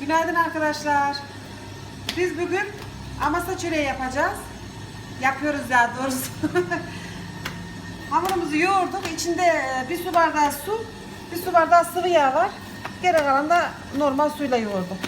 Günaydın arkadaşlar. Biz bugün amasa çöreği yapacağız. Yapıyoruz ya doğrusu. Hamurumuzu yoğurduk. İçinde e, bir su bardağı su, bir su bardağı sıvı yağ var. Geri kalan da normal suyla yoğurduk.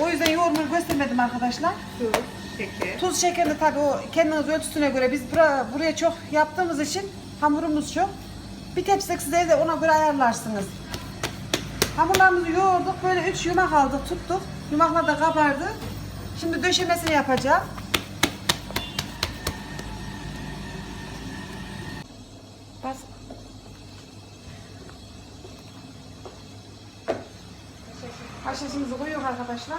O yüzden yoğurmayı göstermedim arkadaşlar. Tuz, şeker. Tuz şekerini tabii o kendiniz ölçüsüne göre biz bura, buraya çok yaptığımız için hamurumuz çok. Bir tepsilik siz evde ona göre ayarlarsınız. Hamurlarımızı yoğurduk. Böyle üç yumak aldık tuttuk. Yumaklar da kabardı. Şimdi döşemesini yapacağım. Bas. Haşhaşımızı koyuyoruz arkadaşlar.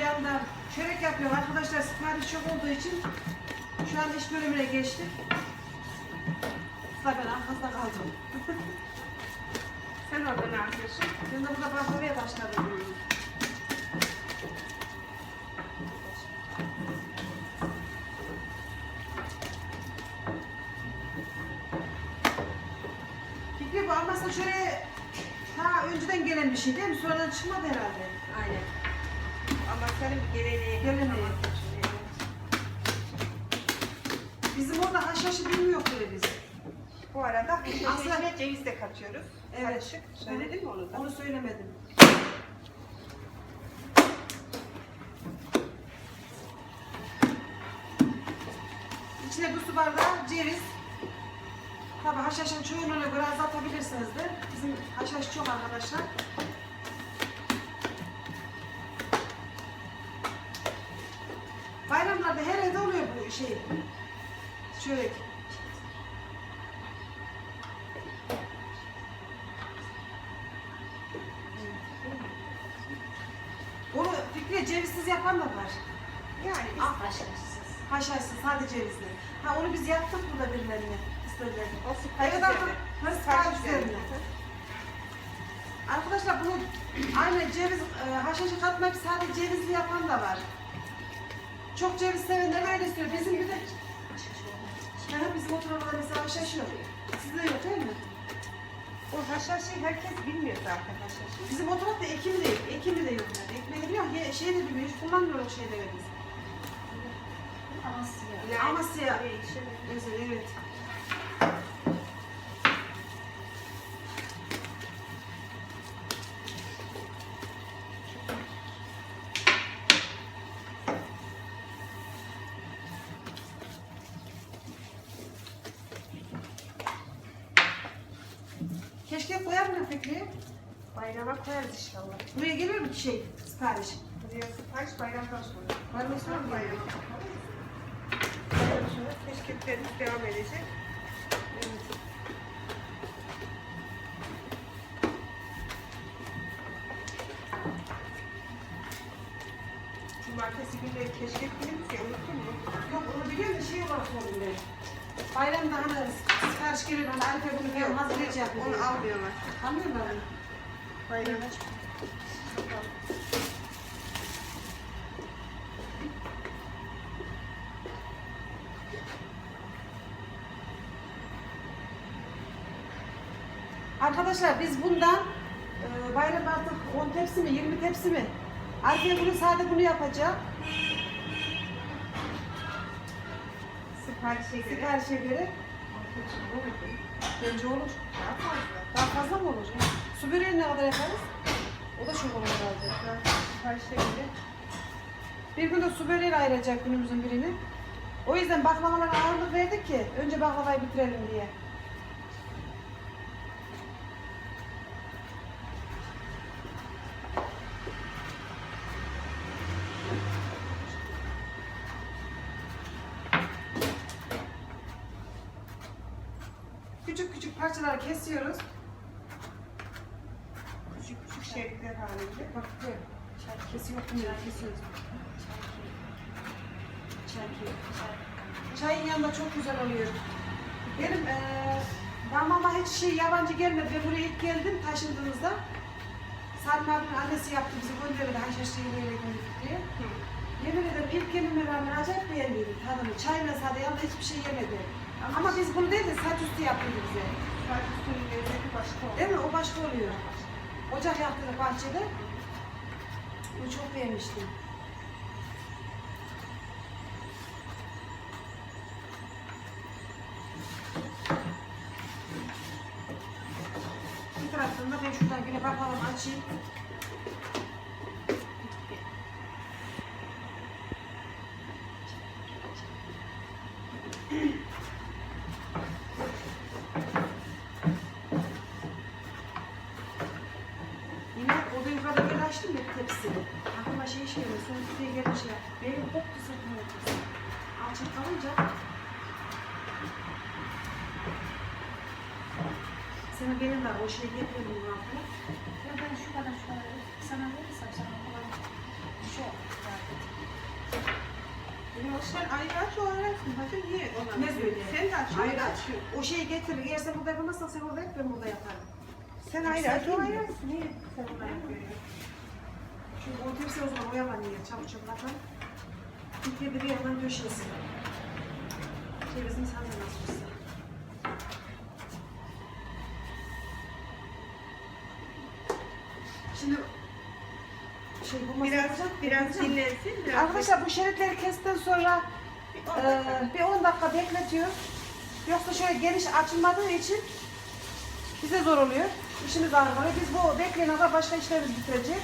Bir yandan çörek yapıyor. Arkadaşlar sipariş çok olduğu için şu an iş bölümüne geçtik. Tabii ben arkasında kaldım. Sen orada ne yapıyorsun? Ben de burada baklavaya başladım. Fikri bu almazsa şöyle ta önceden gelen bir şey değil mi? Sonradan çıkmadı herhalde. Aynen. Senin bir geleneği. Geleneği. Bizim orada haşhaşı bilmiyor bile biz. Bu arada Aslında- aslında ceviz de katıyoruz. Evet. Karışık. Söyledin mi onu da? Onu söylemedim. İçine bir su bardağı ceviz. Tabi haşhaşın çoğunluğuna göre azaltabilirsiniz de. Bizim haşhaş çok arkadaşlar. Şey. Çörek. Onu Fikri cevizsiz yapan da var. Yani biz başarısız. Haşhaşsız sadece cevizli. Ha onu biz yaptık burada birilerine. İstedilerine. O ama- üzerine. Üzerine. üzerine. Arkadaşlar bunu aynı ceviz e, haşhaşı katmayıp sadece cevizli yapan da var. Çok ceviz sevenler öyle istiyor. Bizim bir de Ha, bizim oturumda mesela haşhaş yok. Sizde yok değil mi? O haşhaşı herkes bilmiyor zaten haşhaşı. Bizim oturumda ekimi de yok. Ekimi de yok yani. Ekmeği biliyor. Ye, şey de bilmiyor. Hiç kullanmıyoruz şeyleri biz. Amasya. Amasya. Değişir. Mesela evet. Bayrama koyarız inşallah. Buraya geliyor mu şey, sipariş? Buraya sipariş bayramdan sonra. Sonra mı Bayram. geliyor? Bayram sonra teşkillerimiz devam edecek. Evet. Cumartesi günleri keşkek günümüz ya unuttun mu? Yok onu biliyorum da şey olarak sordum ben. Bayramda hani sipariş geliyor Arife bunu falan hazırlayacak. Onu almıyorlar. Almıyorlar mı? Bayrama Arkadaşlar biz bundan e, bayram artık 10 tepsi mi 20 tepsi mi? Arife bunu sade bunu yapacak. siparişe göre. Siparişe göre. Bence olur. Daha fazla. Daha fazla mı olur? Su böreğini ne kadar yaparız? O da çok olur herhalde. Siparişe göre. Bir gün de su böreğiyle ayıracak günümüzün birini. O yüzden baklavalara ağırlık verdik ki önce baklavayı bitirelim diye. parçaları kesiyoruz. Küçük küçük şeritler halinde. Bak böyle. Kesiyor, kesiyoruz. Çayın yanında çok güzel oluyor. Benim eee damama hiç şey yabancı gelmedi. Ben buraya ilk geldim taşındığımızda. Salim abinin annesi yaptı bizi gönderdi haşhaşlı yemeğiyle gönderdik diye. Yemin ederim ilk gelime rağmen acayip beğendim tadını. Çayla sade yanında hiçbir şey yemedi. Ama biz bunu değil de saç üstü yaptıydı bize. Sadece üstünün lezzeti başka oluyor. Değil mi? O başka oluyor. Ocak yaktık bahçede. Bunu çok beğenmiştim. pra lá tipo. Senin benim var. O şeyi getirelim altına. Ya ben şu kadar şu kadar sana verirsem sana kolay bir şey olur. Sen ayrı aç o ayrı açsın. Niye ona? Ne söyleyeyim? Sen de aç. Hayır aç. O şeyi getir. Eğer sen burada yapamazsan sen orada yap ben burada yaparım. Sen ayrı aç o ayrı açsın. Niye? Sen ona yapıyorsun. Çünkü o tepsi o zaman oyalanıyor. Çabuk çabuk atalım. Bir bir yandan döşesin. Cevizimiz hazır nasıl olsa. Şimdi şey bu Biraz, koyacak, biraz koyacağım. dinlensin. Biraz Arkadaşlar bu şeritleri kestikten sonra e, bir 10 dakika bekletiyor. Yoksa şöyle geniş açılmadığı için bize zor oluyor. İşimiz ağır. Biz bu bekleyen ara başka işlerimizi bitirecek.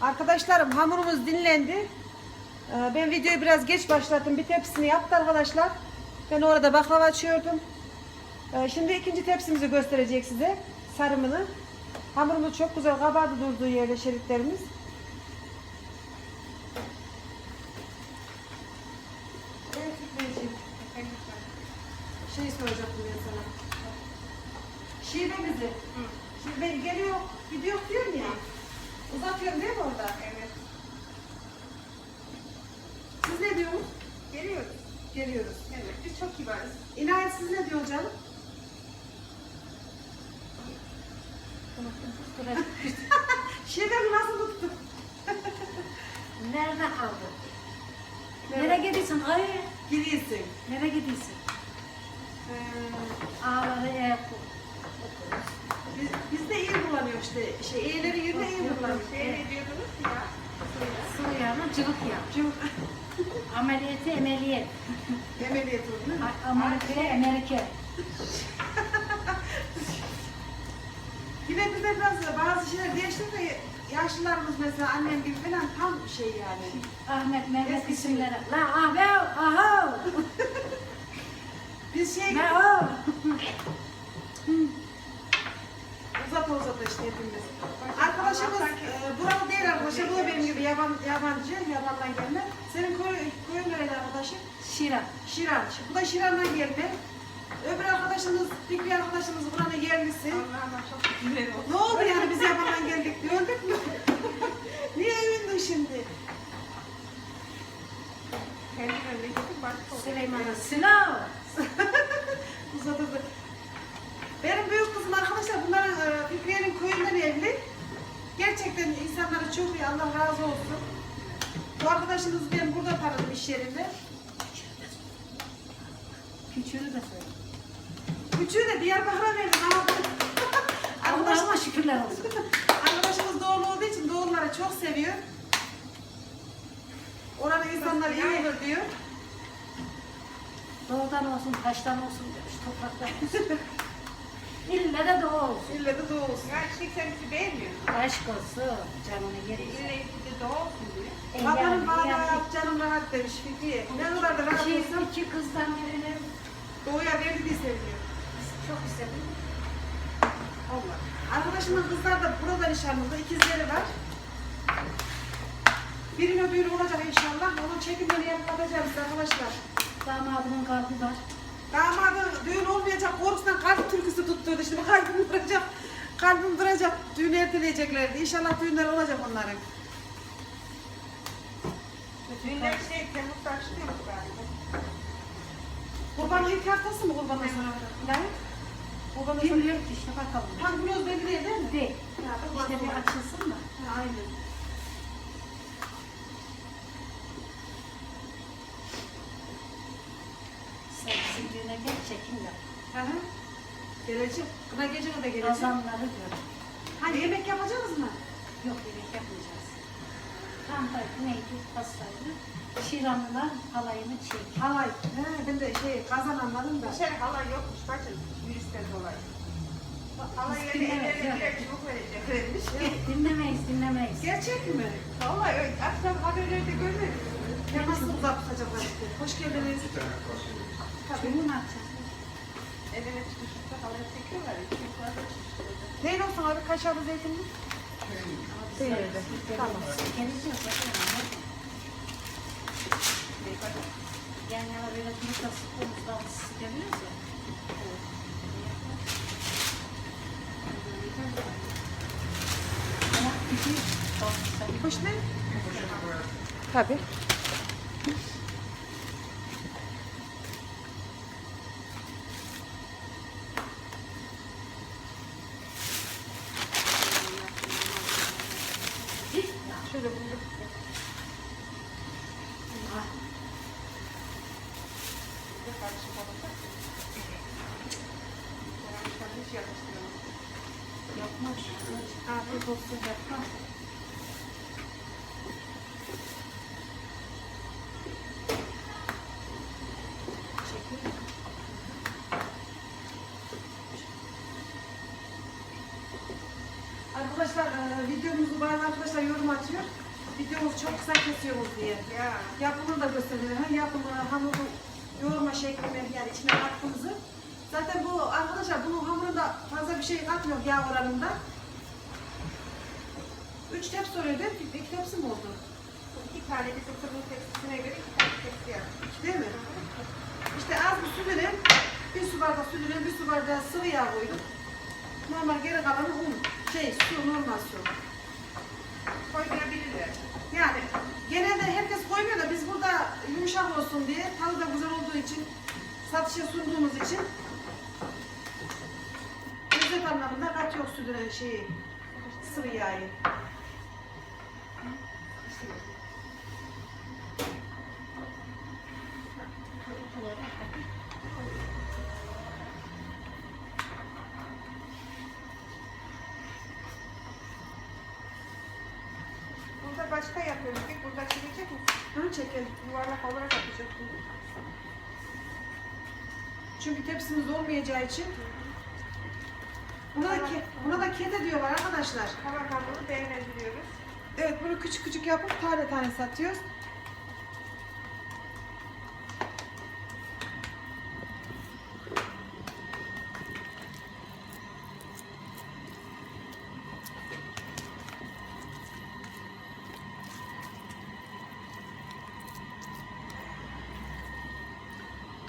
Arkadaşlarım hamurumuz dinlendi. Ee, Ben videoyu biraz geç başlattım. Bir tepsisini yaptı arkadaşlar. Ben orada baklava açıyordum. Ee, Şimdi ikinci tepsimizi gösterecek size. Sarımını. Hamurumuz çok güzel kabardı durduğu yerde şeritlerimiz. Evet, Fikri'ciğim. Şey soracaktım ben sana. Şivemizi. Şimdi ben geliyor, gidiyor diyorum ya. Uzatıyorum değil mi orada? Evet. Siz ne diyorsunuz? Geliyoruz. Geliyoruz. Evet. Biz çok kibarız. İnayet siz ne diyorsunuz canım? Şivemi nasıl tuttuk? Nerede kaldı? Nereye gidiyorsun? Ay, Gidiyorsun. nereye gidiyorsun? Ee, Ağları ev biz, biz de iyi kullanıyoruz işte. Şey, iyileri yerine iyi kullanıyoruz. Şey ne diyordunuz ya? Sıvı yağına cıvık yağ. Çok Ameliyatı emeliyet. ameliyat oldu değil mi? A- Amerika bir de biraz bazı şeyler değişti de yaşlılarımız mesela annem gibi falan tam şey yani. Ahmet Mehmet Eski isimleri. La Ahmet, aha. Biz şey Ne o? uzat uzat işte hepimiz. Arkadaşımız e, buralı değil arkadaşlar. Bu da benim gibi yaban, yabancı, yabandan gelme. Senin koy, koyun nereli arkadaşın? Şira. Şiran. Bu da Şiran'dan gelme. Öbür arkadaşımız, Fikri arkadaşımız buranın yerlisi. Allah'ıma çok güzel oldu. Ne oldu yani biz yabandan geldik? Gördük mü? Niye övündün şimdi? Kendi memleketim başka oldu. Süleyman'a sınav. Uzadı. Benim büyük kızım arkadaşlar bunların e, Fikriye'nin köyünden evli. Gerçekten insanları çok iyi. Allah razı olsun. Bu arkadaşımız ben burada tanıdım iş yerinde. Küçüğünü de söyle. Küçüğü de Diyarbakır'a verdim ama Allah'ıma arkadaşımız, şükürler olsun. arkadaşımız doğulu olduğu için doğulları çok seviyor. Oranın insanları iyi olur diyor. Doğudan olsun, taştan olsun demiş, topraktan olsun. İlle de doğu olsun. İlle de doğu olsun. Ya şey sen bizi beğenmiyorsun. Aşk olsun, canını yeri. İlle de doğu olsun diye. E Babanın bana yani canım rahat demiş Fikriye. Ne kadar da rahat olsam iki kızdan birini doğuya verdi diye seviyor. çok istedim. Allah. Arkadaşımın kızlar da burada nişanlıda ikizleri var. Birine düğün olacak inşallah. Onun çekimlerini yapacağız arkadaşlar. Damadımın kalbi var. Damadı düğün olmayacak korkusundan kalp türküsü tutturdu. Şimdi kalbim duracak. Kalbim duracak. Düğün erteleyeceklerdi. İnşallah düğünler olacak onların. Düğünler şey Temmuz'da açılıyor galiba. Kurbanın ilk haftası mı kurbanın sonra? Ne? Kurbanın sonra. Bilmiyorum ki işte bakalım. Tam günüz belli değil değil mi? Değil. Ya, İşte bir açılsın da. Ha, Aynen. Sen düğüne gel çekim yap. Hı hı. Gelecek. Kına gecene de gelecek. Kazanları gör. Hani yemek yapacağız mı? Yok yemek yapmayacağız. Tam da neydi pastaydı. Şiranlılar halayını çek. Halay. He, ben de şey kazan anladım da. Dışarı halay yokmuş bacım. Virüsten dolayı. Halay yerine ellerine evet. birer çubuk. Dinlemeyiz dinlemeyiz. Gerçek mi? Vallahi öyle. Akşam haberlerde görmedim. Ya nasıl uzak tutacaklar işte. Hoş geldiniz. Düğün mü açacağız? Evine çıkışta halay çekiyorlar. da. Neyin olsun abi? Kaşarlı zeytinli? Öyle. Tamam. Geleceğiz bakalım. Yan yana böyle durup da sıkılmışlar geliyoruz ya. Ama iki Hoş ne? Tabii. Şöyle bulduk. Bir de karışık olacak. Yani şu an hiç yakıştıramam. yapmaz. Afiyet olsun. Yapmaz. Çekiyor. Arkadaşlar e, videomuzu bazı arkadaşlar yorum atıyor. Videomuzu çok kısa kesiyoruz diye. Ya. Yapımını da gösteriyor. Hem yapımı, hamuru, yoğurma şeklini yani içine kattığımızı. Zaten bu arkadaşlar bunun hamurunda fazla bir şey katmıyor yağ oranında. Üç tepsi oluyor değil mi? İki tepsi mi oldu? İki tane bizim fırın tepsisine göre iki tane tepsi yaptık. Değil mi? İşte az bir su verin. Bir su bardak su verin, bir su bardağı sıvı yağ koydum. Normal geri kalanı un. Şey, su, normal su. Koymayabilirler. Yani genelde herkes koymuyor da biz burada yumuşak olsun diye tadı da güzel olduğu için satışa sunduğumuz için lezzet anlamında kat yok sütüne şeyi sıvı yağı. Burada başka yapıyoruz. Bir burada çevirecek misin? Bunu çekelim. Yuvarlak olarak yapacaksın. Çünkü tepsimiz olmayacağı için buna da, ke, buna da kete diyorlar arkadaşlar. Hamuru değerlendiriyoruz. Evet bunu küçük küçük yapıp tane tane satıyoruz.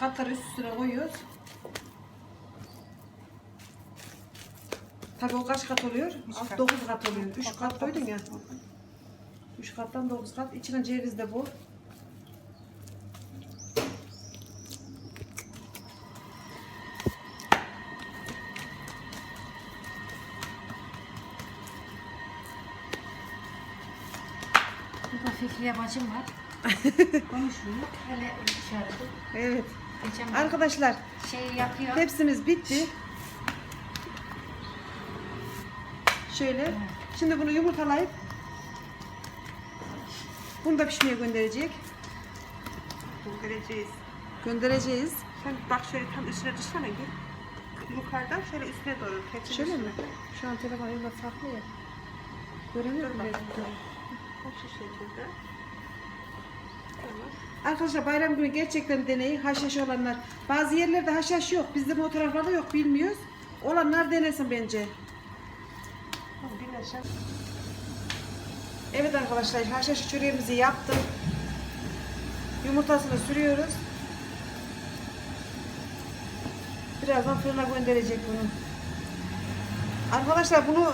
Katları üst üstüne koyuyoruz. Tabii o kaç kat oluyor? kat. 9 kat oluyor. 3 kat koydun ya. 3 kattan 9 kat. İçine ceviz de bol. Burada Fikriye bacım var. Konuşmuyor. Öyle dışarıda. Evet. Geçen Arkadaşlar şey yapıyor. hepsimiz bitti. Şöyle. Şimdi bunu yumurtalayıp bunu da pişmeye gönderecek. Göndereceğiz. Göndereceğiz. Sen bak şöyle tam üstüne tutsana gel. Yukarıdan şöyle üstüne doğru. Tepsinin Şöyle mi? üstüne. Şu an telefon elimde farklı ya. Göremiyorum Dur. Bak şu şekilde. Tamam. Arkadaşlar bayram günü gerçekten deneyin. Haşhaş olanlar. Bazı yerlerde haşhaş yok. Bizim o taraflarda yok bilmiyoruz. Olanlar denesin bence. Evet arkadaşlar haşhaşı çöreğimizi yaptım. Yumurtasını sürüyoruz. Birazdan fırına gönderecek bunu. Arkadaşlar bunu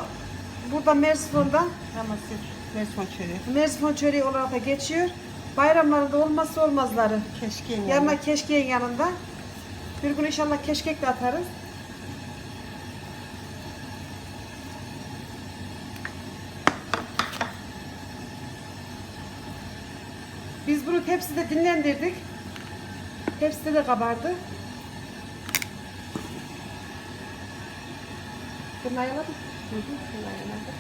burada Mersifon'da Ramasır. Merson çöreği. Mersifon çöreği olarak da geçiyor. Bayramlarında olmazsa olmazları. Keşke yani. Yanına keşkeğin yanında. Bir gün inşallah keşkek de atarız. Biz bunu tepside dinlendirdik. Tepside de kabardı. Fırına ayarladık. Şunu ayarladık.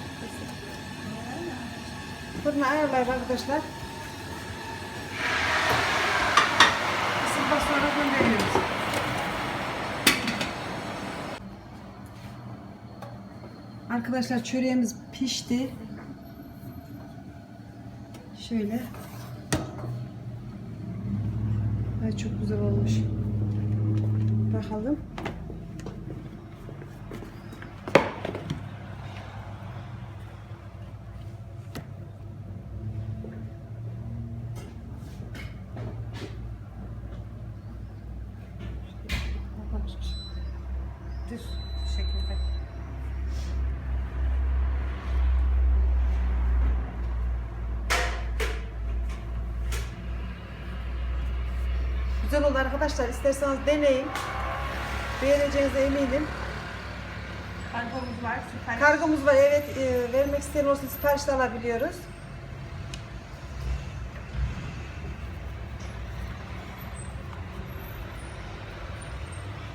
Fırına ayarlayıp arkadaşlar. Arkadaşlar çöreğimiz pişti. Şöyle. Ay çok güzel olmuş. Bakalım. Güzel oldu arkadaşlar. İsterseniz deneyin. Beğeneceğinize eminim. Kargomuz var. Süper. Kargomuz var evet. e, vermek isteyen olursa sipariş de alabiliyoruz.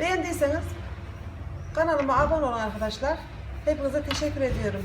Beğendiyseniz kanalıma abone olun arkadaşlar. Hepinize teşekkür ediyorum.